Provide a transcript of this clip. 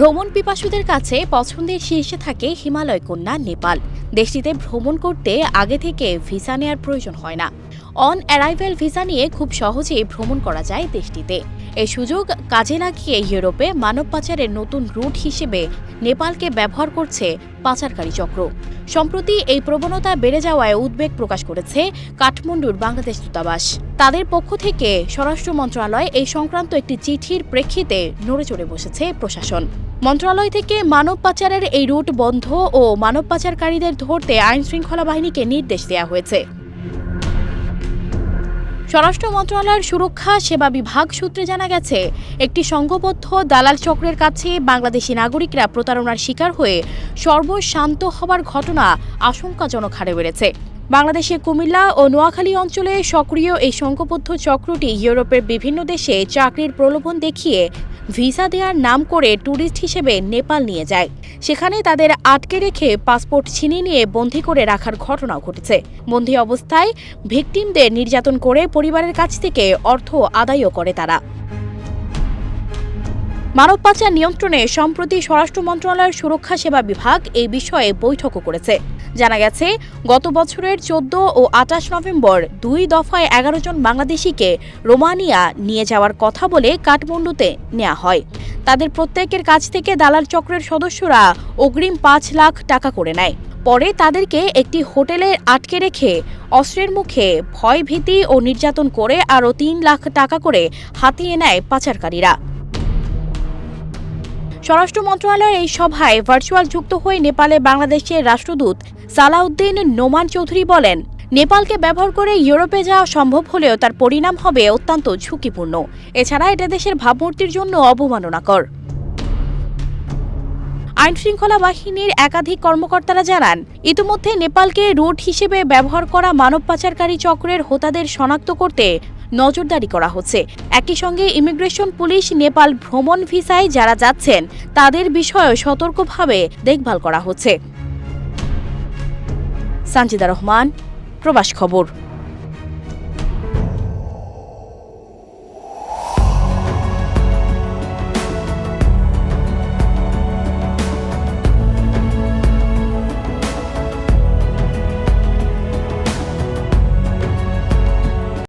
ভ্রমণ পিপাসুদের কাছে পছন্দের শীর্ষে থাকে হিমালয় কন্যা নেপাল। দেশটিতে ভ্রমণ করতে আগে থেকে ভিসা নেয়ার প্রয়োজন হয় না। অন অ্যারাইভেল ভিসা নিয়ে খুব সহজেই ভ্রমণ করা যায় দেশটিতে। এই সুযোগ কাজে লাগিয়ে ইউরোপে মানব পাচারের নতুন রুট হিসেবে নেপালকে ব্যবহার করছে পাচারকারী চক্র। সম্প্রতি এই প্রবণতা বেড়ে যাওয়ায় উদ্বেগ প্রকাশ করেছে কাঠমান্ডুর বাংলাদেশ দূতাবাস। তাদের পক্ষ থেকে স্বরাষ্ট্র মন্ত্রণালয় এই সংক্রান্ত একটি চিঠির প্রেক্ষিতে নড়ে চড়ে বসেছে প্রশাসন। মন্ত্রণালয় থেকে মানব পাচারের এই রুট বন্ধ ও মানব পাচারকারীদের ধরতে আইন শৃঙ্খলা বাহিনীকে নির্দেশ দেওয়া হয়েছে। স্বরাষ্ট্র মন্ত্রণালয়ের সুরক্ষা সেবা বিভাগ সূত্রে জানা গেছে, একটি সংঘবদ্ধ দালাল চক্রের কাছে বাংলাদেশি নাগরিকরা প্রতারণার শিকার হয়ে সর্বশান্ত হবার ঘটনা আশঙ্কাজনক হারে বেড়েছে। বাংলাদেশে কুমিল্লা ও নোয়াখালী অঞ্চলে সক্রিয় এই সংঘবদ্ধ চক্রটি ইউরোপের বিভিন্ন দেশে চাকরির প্রলোভন দেখিয়ে ভিসা দেওয়ার নাম করে ট্যুরিস্ট হিসেবে নেপাল নিয়ে যায়। সেখানে তাদের আটকে রেখে পাসপোর্ট ছিনিয়ে নিয়ে বন্দী করে রাখার ঘটনা ঘটেছে। বন্দি অবস্থায় ভিকটিমদের নির্যাতন করে পরিবারের কাছ থেকে অর্থ আদায়ও করে তারা। মানব পাচার নিয়ন্ত্রণে সম্প্রতি স্বরাষ্ট্র মন্ত্রণালয়ের সুরক্ষা সেবা বিভাগ এই বিষয়ে বৈঠকও করেছে। জানা গেছে, গত বছরের চোদ্দ ও আঠাশ নভেম্বর দুই দফায় এগারো জন বাংলাদেশিকে রোমানিয়া নিয়ে যাওয়ার কথা বলে কাঠমান্ডুতে নেওয়া হয়। তাদের প্রত্যেকের কাছ থেকে দালাল চক্রের সদস্যরা অগ্রিম পাঁচ লাখ টাকা করে নেয়। পরে তাদেরকে একটি হোটেলে আটকে রেখে অস্ত্রের মুখে ভয় ভীতি ও নির্যাতন করে আরও তিন লাখ টাকা করে হাতিয়ে নেয় পাচারকারীরা। স্বরাষ্ট্র মন্ত্রণালয়ের এই সভায় ভার্চুয়াল যুক্ত হয়ে নেপালে বাংলাদেশের রাষ্ট্রদূত সালাউদ্দিন নোমান চৌধুরী বলেন, নেপালকে ব্যবহার করে ইউরোপে যাওয়া সম্ভব হলেও তার পরিণাম হবে অত্যন্ত ঝুঁকিপূর্ণ। এছাড়া এটা দেশের ভাবমূর্তির জন্য অবমাননাকর। আইন শৃঙ্খলা বাহিনীর একাধিক কর্মকর্তারা জানান, ইতিমধ্যে নেপালকে রুট হিসেবে ব্যবহার করা মানব পাচারকারী চক্রের হোতাদের শনাক্ত করতে নজরদারি করা হচ্ছে। একই সঙ্গে ইমিগ্রেশন পুলিশ নেপাল ভ্রমণ ভিসায় যারা যাচ্ছেন, তাদের বিষয়েও সতর্কভাবে দেখভাল করা হচ্ছে। সানজিদা রহমান, প্রবাস খবর।